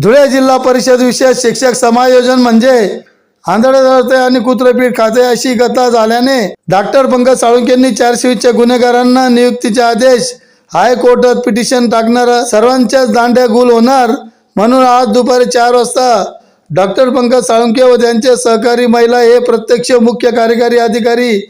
धुळे जिल्हा परिषद विशेष शिक्षक समायोजन म्हणजे आंधळे आणि कुत्रपीठ खाते अशी गता झाल्याने डॉक्टर पंकज साळुंकेंनी चारशे गुन्हेगारांना नियुक्तीचे आदेश हायकोर्टात पिटिशन टाकणार सर्वांच्याच दांड्या गुल होणार म्हणून आज दुपारी चार वाजता डॉक्टर पंकज साळुंके व त्यांचे सहकारी महिला हे प्रत्यक्ष मुख्य कार्यकारी अधिकारी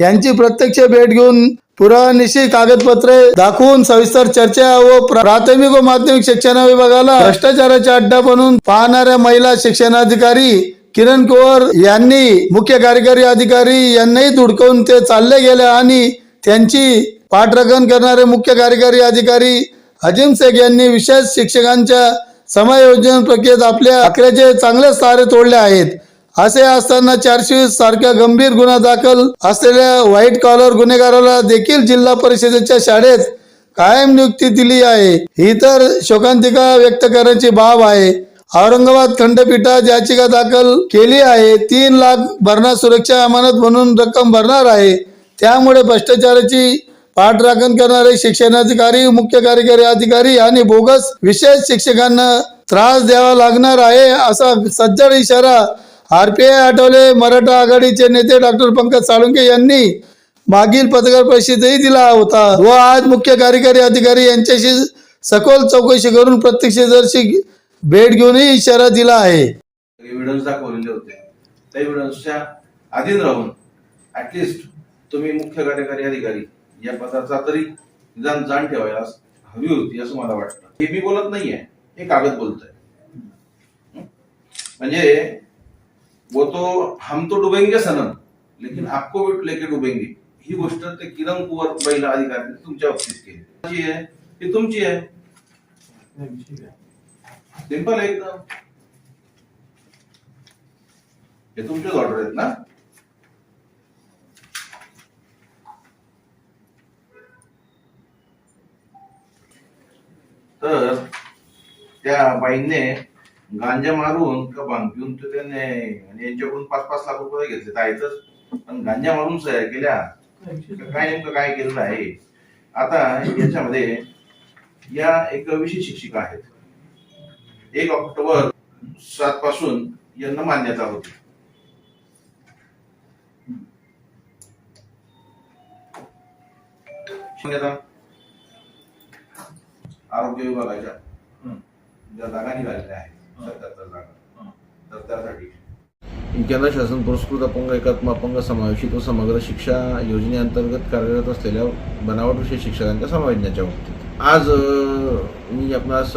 यांची प्रत्यक्ष भेट घेऊन पुरानिशी कागदपत्रे दाखवून सविस्तर चर्चा व प्राथमिक व माध्यमिक शिक्षण विभागाला भ्रष्टाचाराचा अड्डा बनून पाहणाऱ्या महिला शिक्षणाधिकारी किरण कुवर यांनी मुख्य कार्यकारी अधिकारी यांनाही धुडकवून ते चालले गेले आणि त्यांची पाठराखण करणारे मुख्य कार्यकारी अधिकारी अजिम शेख यांनी विशेष शिक्षकांच्या समायोजन प्रक्रियेत आपल्या अकऱ्याचे चांगले तारे तोडले आहेत. असे असताना चारशे सारख्या गंभीर गुन्हा दाखल असलेल्या व्हाईट कॉलर गुन्हेगाराला देखील जिल्हा परिषदेच्या शाळेत कायम नियुक्ती दिली आहे. ही तर शोकांतिका व्यक्त करण्याची बाब आहे. औरंगाबाद खंडपीठात याचिका दाखल केली आहे. तीन लाख भरणा सुरक्षा अमानत म्हणून रक्कम भरणार आहे. त्यामुळे भ्रष्टाचाराची पाठराखण करणारे शिक्षणाधिकारी मुख्य कार्यकारी अधिकारी आणि बोगस विशेष शिक्षकांना त्रास द्यावा लागणार आहे असा सज्जड इशारा आरपीआय आठवले मराठा आघाडीचे नेते डॉक्टर पंकज साळुंके यांनी मागील पत्रकार परिषदेही दिला होता. व आज मुख्य कार्यकारी अधिकारी यांच्याशी सखोल चौकशी करून प्रत्यक्षदर्शी भेट घेऊनही इशारा दिला आहे. एव्हिडन्स दाखवलेले होते. त्या एव्हिडन्सच्या अधीन राहून ऍटलिस्ट तुम्ही मुख्य कार्यकारी अधिकारी या पदाचा तरी निदान जाण ठेवायला हवी होती असं मला वाटतं. हे मी बोलत नाहीये. हे कागद बोलतोय. म्हणजे वो तो हम तो डुबेंगे सनम लेकिन आपको भी लेके डुबेंगे। ही गोष्ट ते किरण कुवर महिला अधिकारी तुमच्या बाबतीत केली तुमची आहे? ती तुमची आहे? सिंपल आहे एकदम। हे तुमचेच ऑर्डर आहेत ना? तर त्या बाईंने गांजा मारून का भांग पिऊन तर त्याने आणि यांच्याकडून पाच पाच लाख रुपये घेतले. तर पण गांजा मारून सह्या केल्या. काय नेमकं काय केलेलं आहे? आता याच्यामध्ये या एक विशेष शिक्षिका आहेत. एक ऑक्टोबर सात पासून यांना मान्यता होती. आरोग्य विभागाच्या. ज्या जागा निघालेल्या आहेत. तर त्यासाठी. केंद्र शासन पुरस्कृत अपंग एकात्म अपंग समावेशित व समग्र शिक्षा योजनेअंतर्गत कार्यरत असलेल्या बनावट विषय शिक्षकांच्या समायोजनाच्या बाबतीत. आज मी आपणास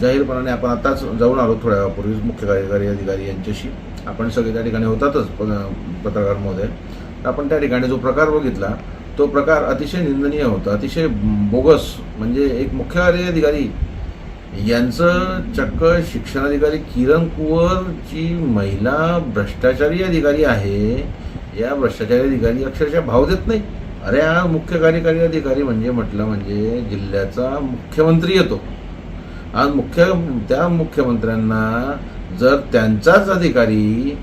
जाहीरपणाने आपण आताच जाऊन आलो थोड्या वेळापूर्वी मुख्य कार्यकारी अधिकारी यांच्याशी. आपण सगळे त्या ठिकाणी होतातच प- पत्रकार महोदय. आपण त्या ठिकाणी जो प्रकार बघितला तो प्रकार अतिशय निंदनीय होता. अतिशय बोगस म्हणजे एक मुख्य कार्यकारी अधिकारी यांचं चक्क शिक्षणाधिकारी किरण कुवर जी महिला भ्रष्टाचारी अधिकारी आहे या भ्रष्टाचारी अधिकारी अक्षरशः भाव देत नाही. अरे हा मुख्य कार्यकारी अधिकारी म्हणजे म्हटलं म्हणजे जिल्ह्याचा मुख्यमंत्री येतो. आज मुख्य त्या मुख्यमंत्र्यांना जर त्यांचाच अधिकारी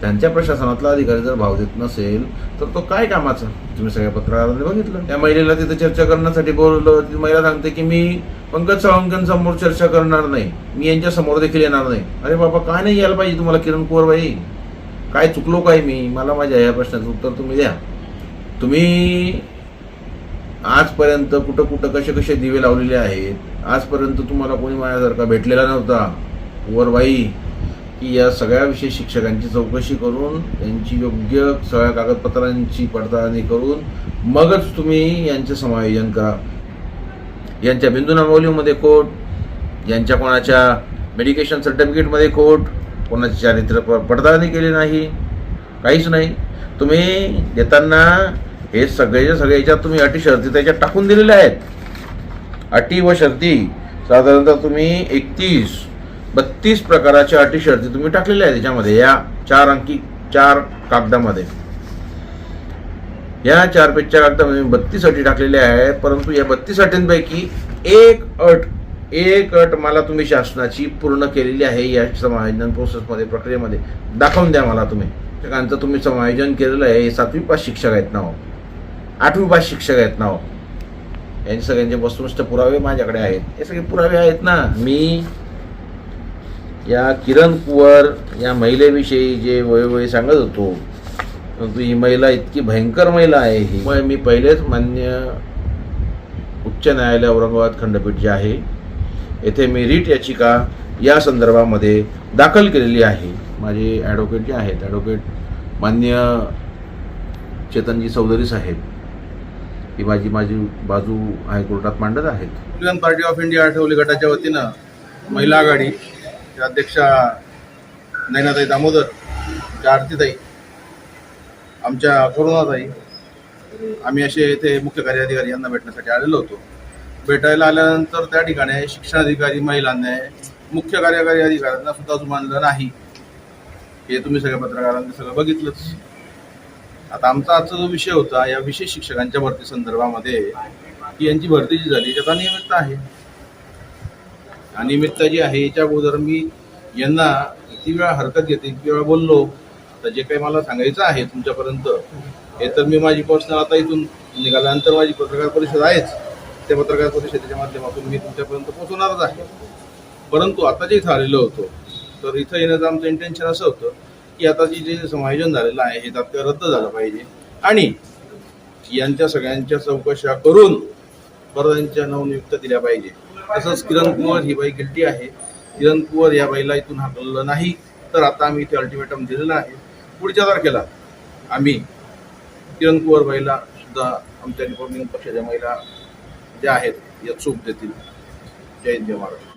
त्यांच्या प्रशासनातला अधिकारी जर भाव देत नसेल तर तो काय कामाचा? तुम्ही सगळ्या पत्रकारांनी बघितलं. त्या महिलेला तिथं चर्चा करण्यासाठी बोलवलं. ती महिला सांगते की मी पंकज सावंतांसमोर चर्चा करणार नाही. मी यांच्या समोर देखील येणार नाही. अरे बाबा काय नाही यायला पाहिजे तुम्हाला किरण कुवरबाई? काय चुकलो काय मी? मला माझ्या या प्रश्नाचं उत्तर तुम्ही द्या. तुम्ही आजपर्यंत कुठं कुठं कसे कसे दिवे लावलेले आहेत? आजपर्यंत तुम्हाला कोणी माझ्यासारखा भेटलेला नव्हता. कुवरबाई की या सगळ्या विषय शिक्षकांची चौकशी करून त्यांची योग्य सगळ्या कागदपत्रांची पडताळणी करून मगच तुम्ही यांचे समायोजन करा. यांच्या बिंदू नामावलीमध्ये खोट यांच्या कोणाच्या मेडिकेशन सर्टिफिकेटमध्ये खोट कोणाचे चारित्र पडताळणी केली नाही काहीच नाही. तुम्ही देताना हे सगळ्याच्या सगळ्याच्या तुम्ही अटी शर्ती त्याच्यात टाकून दिलेल्या आहेत. अटी व शर्ती साधारणतः तुम्ही एकतीस बत्तीस प्रकारच्या अटी शर्ती तुम्ही टाकलेल्या आहेत त्याच्यामध्ये या चार अंकी चार कागदामध्ये. या चार पेजच्या कागदामध्ये मी बत्तीस अटी टाकलेल्या आहेत परंतु या बत्तीस अटींपैकी एक अट एक अट मला तुम्ही शासनाची पूर्ण केलेली आहे या समायोजन प्रोसेसमध्ये प्रक्रियेमध्ये. दाखवून द्या मला तुम्ही. शिक्षकांचं तुम्ही समायोजन केलेलं आहे हे सातवी पाच शिक्षक आहेत नाव हो. आठवी पाच शिक्षक आहेत नाव हो. यांचे सगळ्यांचे वस्तुनिष्ठ पुरावे माझ्याकडे आहेत. हे सगळे पुरावे आहेत ना. मी या किरण कुवर या महिलेविषयी जे वयोवयी सांगत होतो परंतु ही महिला इतकी भयंकर महिला आहे ही मी पहिलेच मान्य उच्च न्यायालय औरंगाबाद खंडपीठ जे आहे येथे मी रीट याचिका या संदर्भामध्ये दाखल केलेली आहे. माझे ॲडव्होकेट जे आहेत ॲडव्होकेट मान्य चेतनजी चौधरी साहेब ही माझी माझी बाजू हायकोर्टात मांडत आहेत. Republican Party of India Athawale गटाच्या वतीनं महिला आघाडी अध्यक्षा नैनाताई दामोदर त्या आरतीताई आमच्या करुणाताई आम्ही असे येथे मुख्य कार्याधिकारी यांना भेटण्यासाठी आलेलो होतो. भेटायला आल्यानंतर त्या ठिकाणी शिक्षणाधिकारी महिलांनी मुख्य कार्यकारी अधिकाऱ्यांना सुद्धा जुमानलं नाही. हे तुम्ही सगळ्या पत्रकारांनी सगळं बघितलंच. आता आमचा आजचा जो विषय होता या विशेष शिक्षकांच्या भरती संदर्भामध्ये की यांची भरती जी झाली त्याचा निमित्त आहे. अनियमितता जी आहे याच्या अगोदर मी यांना किती वेळा हरकत घेते किती वेळा बोललो तर जे काही मला सांगायचं आहे तुमच्यापर्यंत हे तर मी माझी पर्सनल आता इथून निघाल्यानंतर माझी पत्रकार परिषद आहेच. त्या पत्रकार परिषदेच्या माध्यमातून मी तुमच्यापर्यंत पोहोचवणारच आहे. परंतु आता जे इथं आलेलो होतो तर इथं येण्याचं आमचं इंटेन्शन असं होतं की आता जे समायोजन झालेलं आहे हे तात्काळ रद्द झालं पाहिजे. आणि यांच्या सगळ्यांच्या चौकशा करून परत यांच्या नवनियुक्त दिल्या पाहिजे. तसंच किरण कुंवर ही बाई गिल्टी आहे. किरण कुंवर या बाईला इथून हाकललं नाही तर आता आम्ही इथे अल्टिमेटम दिलेलं आहे. पुढच्या तारखेला आम्ही किरण कुवर महिला सुद्धा आमच्या रिपब्लिकन पक्षाच्या महिला ज्या आहेत या चूप देतील. जय हिंद जय महाराष्ट्र.